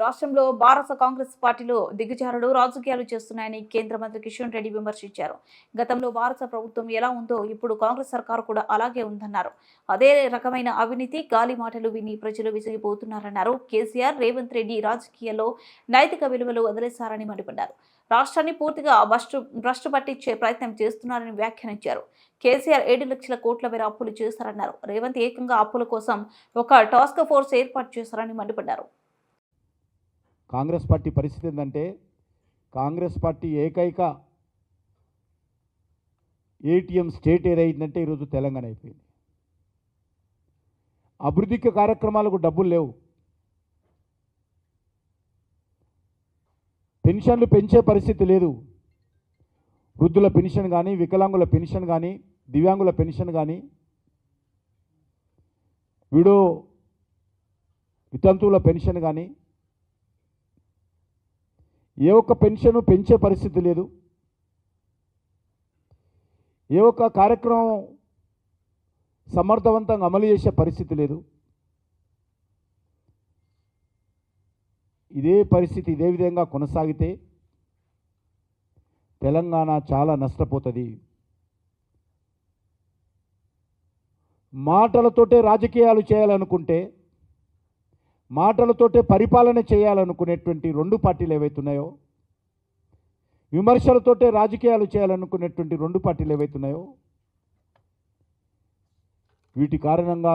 రాష్ట్రంలో భారత కాంగ్రెస్ పార్టీలో దిగజారుడు రాజకీయాలు చేస్తున్నాయని కేంద్ర మంత్రి కిషన్ రెడ్డి విమర్శించారు. గతంలో భారత ప్రభుత్వం ఎలా ఉందో ఇప్పుడు కాంగ్రెస్ సర్కారు కూడా అలాగే ఉందన్నారు. అదే రకమైన అవినీతి గాలి మాటలు విని ప్రజలు విసిగిపోతున్నారన్నారు. కేసీఆర్ రేవంత్ రెడ్డి రాజకీయాల్లో నైతిక విలువలు వదిలేశారని మండిపడ్డారు. రాష్ట్రాన్ని పూర్తిగా భ్రష్టు భ్రష్టు పట్టించే ప్రయత్నం చేస్తున్నారని వ్యాఖ్యానించారు. కేసీఆర్ ఏడు లక్షల కోట్ల మేర అప్పులు చేశారన్నారు. రేవంత్ ఏకంగా అప్పుల కోసం ఒక టాస్క్ ఫోర్స్ ఏర్పాటు చేశారని మండిపడ్డారు. కాంగ్రెస్ పార్టీ పరిస్థితి ఏంటంటే కాంగ్రెస్ పార్టీ ఏకైక ఏటీఎం స్టేట్ ఏదైందంటే ఈరోజు తెలంగాణ అయిపోయింది. అభివృద్ధికి కార్యక్రమాలకు డబ్బులు లేవు. పెన్షన్లు పెంచే పరిస్థితి లేదు. వృద్ధుల పెన్షన్ కానీ వికలాంగుల పెన్షన్ కానీ దివ్యాంగుల పెన్షన్ కానీ విడో వితంతువుల పెన్షన్ కానీ ఏ ఒక్క పెన్షన్ పెంచే పరిస్థితి లేదు. ఏ ఒక్క కార్యక్రమం సమర్థవంతంగా అమలు చేసే పరిస్థితి లేదు. ఇదే పరిస్థితి ఇదే విధంగా కొనసాగితే తెలంగాణ చాలా నష్టపోతుంది. మాటలతోటే రాజకీయాలు చేయాలనుకుంటే మాటలతోటే పరిపాలన చేయాలనుకునేటువంటి రెండు పార్టీలు ఏవైతున్నాయో విమర్శలతోటే రాజకీయాలు చేయాలనుకునేటువంటి రెండు పార్టీలు ఏవైతున్నాయో వీటి కారణంగా